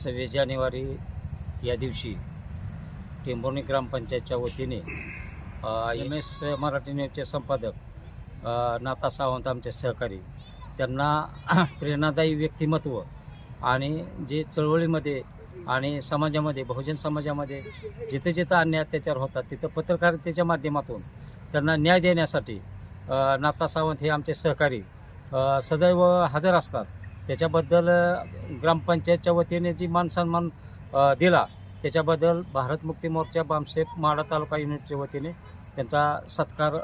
सव्वीस जानेवारी या दिवशी टेंभोर्णी ग्रामपंचायतच्या वतीने एम एस मराठी न्यूजचे संपादक नाता सावंत आमचे सहकारी त्यांना प्रेरणादायी व्यक्तिमत्व आणि जे चळवळीमध्ये आणि समाजामध्ये बहुजन समाजामध्ये जिथं जिथं अन्याय अत्याचार होतात तिथं पत्रकारितेच्या माध्यमातून त्यांना न्याय देण्यासाठी नाता सावंत हे आमचे सहकारी सदैव हजर असतात. त्याच्याबद्दल ग्रामपंचायतच्या वतीने जी मान सन्मान दिला त्याच्याबद्दल भारत मुक्ती मोर्चा बामसेप माडा तालुका युनिटच्या वतीने त्यांचा सत्कार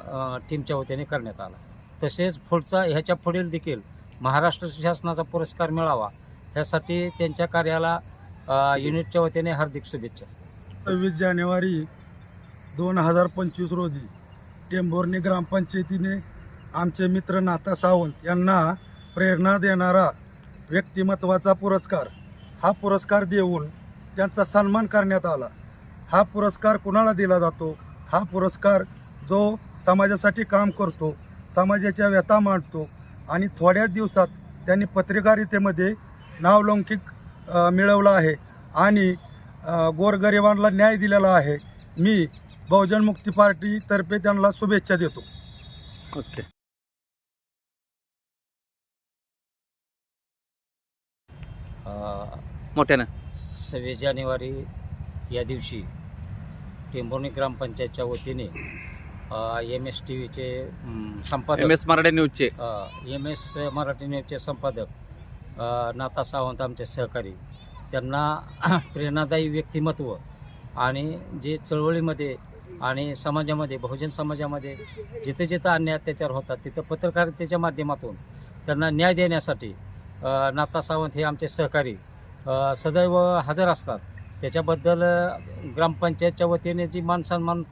टीमच्या वतीने करण्यात आला. तसेच पुढचा ह्याच्या पुढील देखील महाराष्ट्र शासनाचा पुरस्कार मिळावा ह्यासाठी त्यांच्या कार्याला युनिटच्या वतीने हार्दिक शुभेच्छा. सव्वीस जानेवारी दोन हजार पंचवीस रोजी टेंभोर्णी ग्रामपंचायतीने आमचे मित्र नाता सावंत यांना प्रेरणा देणारा व्यक्तिमत्वाचा पुरस्कार. हा पुरस्कार देऊन त्यांचा सन्मान करण्यात आला. हा पुरस्कार कुणाला दिला जातो? हा पुरस्कार जो समाजासाठी काम करतो समाजाच्या व्यथा मांडतो आणि थोड्याच दिवसात त्यांनी पत्रकारितेमध्ये नावलौकिक मिळवला मिळवलं आहे आणि गोरगरिबांना न्याय दिलेला आहे. मी बहुजन मुक्ती पार्टीतर्फे त्यांना शुभेच्छा देतो. ओके. मोठ्यानं? सव्वीस जानेवारी या दिवशी टेंभुर्णी ग्रामपंचायतच्या वतीने एम एस टी व्हीचे एम संपादक एस मराठी न्यूजचे. एम एस मराठी न्यूजचे संपादक नाथा सावंत आमचे सहकारी. त्यांना प्रेरणादायी व्यक्तिमत्व आणि जे चळवळीमध्ये आणि समाजामध्ये बहुजन समाजामध्ये जिथं जिथं अन्याय अत्याचार होतात तिथं पत्रकारितेच्या माध्यमातून त्यांना न्याय देण्यासाठी नाथा सावंत हे आमचे सहकारी सदैव हजर असतात. त्याच्याबद्दल ग्रामपंचायतच्या वतीने जी मान सन्मान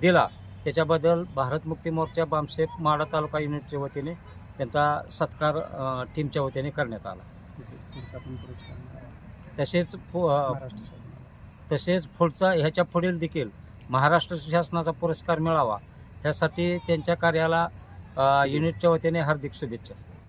दिला त्याच्याबद्दल भारत मुक्ती मोर्चा बामशेप माडा तालुका युनिटच्या वतीने त्यांचा सत्कार टीमच्या वतीने करण्यात आला. तसेच पु- तसेच पुढचा ह्याच्या पुढील देखील महाराष्ट्र शासनाचा पुरस्कार मिळावा ह्यासाठी त्यांच्या कार्याला युनिटच्या वतीने हार्दिक शुभेच्छा.